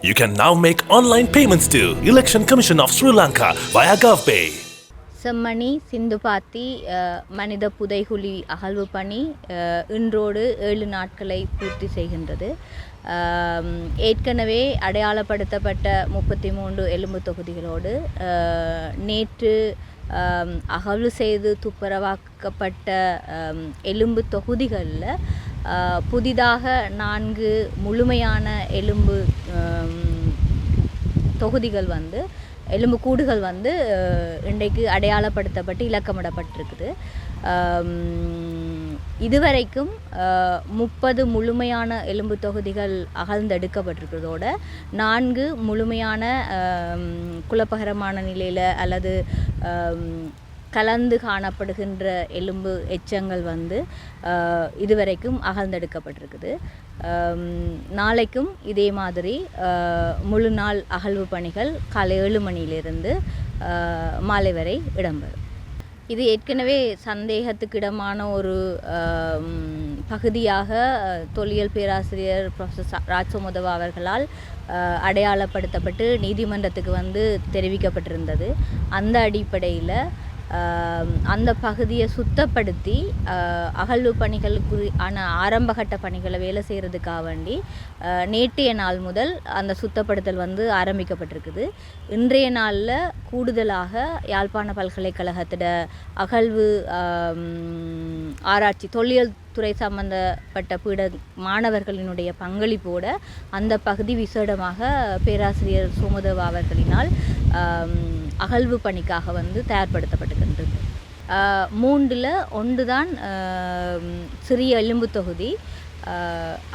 You can now make online payments to Election Commission of Sri Lanka via GovPay. Chemmani சிந்துபாத்தி பாத்தி மனித புதைகுழி அகழ்வு பணி இன்றோடு ஏழு நாட்களை பூர்த்தி செய்கின்றது ஏற்கனவே அடையாளப்படுத்தப்பட்ட முப்பத்தி மூன்று எலும்பு தொகுதிகளோடு நேற்று அகழ்வு செய்து துப்புரவாக்கப்பட்ட எலும்பு தொகுதிகளில் புதிதாக நான்கு முழுமையான எலும்பு தொகுதிகள் வந்து எலும்புக்கூடுகள் வந்து இன்றைக்கு அடையாளப்படுத்தப்பட்டு இலக்கமிடப்பட்டிருக்குது. இதுவரைக்கும் முப்பது முழுமையான எலும்பு தொகுதிகள் அகழ்ந்தெடுக்கப்பட்டிருக்கிறதோட நான்கு முழுமையான குழப்பகரமான நிலையில் அல்லது கலந்து காணப்படுகின்ற எலும்பு எச்சங்கள் வந்து இதுவரைக்கும் அகழ்ந்தெடுக்கப்பட்டிருக்குது. நாளைக்கும் இதே மாதிரி முழு நாள் அகழ்வு பணிகள் காலை ஏழு மணியிலிருந்து மாலை வரை இடம்பெறும். இது ஏற்கனவே சந்தேகத்துக்கிடமான ஒரு பகுதியாக தொல்லியல் பேராசிரியர் ப்ரொஃபஸர் ச- ராஜ்சோமதவா அவர்களால் அடையாளப்படுத்தப்பட்டு நீதிமன்றத்துக்கு வந்து தெரிவிக்கப்பட்டிருந்தது. அந்த அடிப்படையில் அந்த பகுதியை சுத்தப்படுத்தி அகழ்வு பணிகளுக்கு ஆன ஆரம்பகட்ட பணிகளை வேலை செய்கிறதுக்காக வேண்டி நேற்றைய நாள் முதல் அந்த சுத்தப்படுத்தல் வந்து ஆரம்பிக்கப்பட்டிருக்குது. இன்றைய நாளில் கூடுதலாக யாழ்ப்பாண பல்கலைக்கழகத்திட அகழ்வு ஆராய்ச்சி தொல்லியல் துறை சம்பந்தப்பட்ட பீட மாணவர்களினுடைய பங்களிப்போட அந்த பகுதி விசேடமாக பேராசிரியர் சோமதேவா அவர்களினால் அகழ்வு பணிக்காக வந்து தயார்படுத்தப்பட்டுக்கின்றது மூன்றில் ஒன்று தான் சிறிய எலும்பு தொகுதி.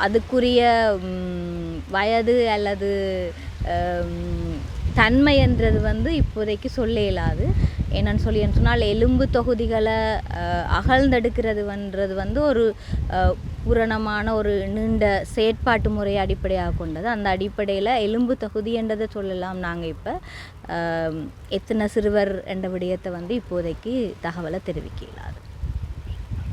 அதுக்குரிய வயது அல்லது தன்மை தன்மைன்றது வந்து இப்போதைக்கு சொல்ல இயலாது. என்னன்னு சொல்லி சொன்னால் எலும்பு தொகுதிகளை அகழ்ந்தெடுக்கிறதுன்றது வந்து ஒரு பூரணமான ஒரு நீண்ட செயற்பாட்டு முறையை அடிப்படையாக கொண்டது. அந்த அடிப்படையில் எலும்பு தொகுதி என்றதை சொல்லலாம் நாங்கள் இப்போ. எத்தனை சிறுவர் என்ற விடயத்தை வந்து இப்போதைக்கு தகவலை தெரிவிக்கலாம்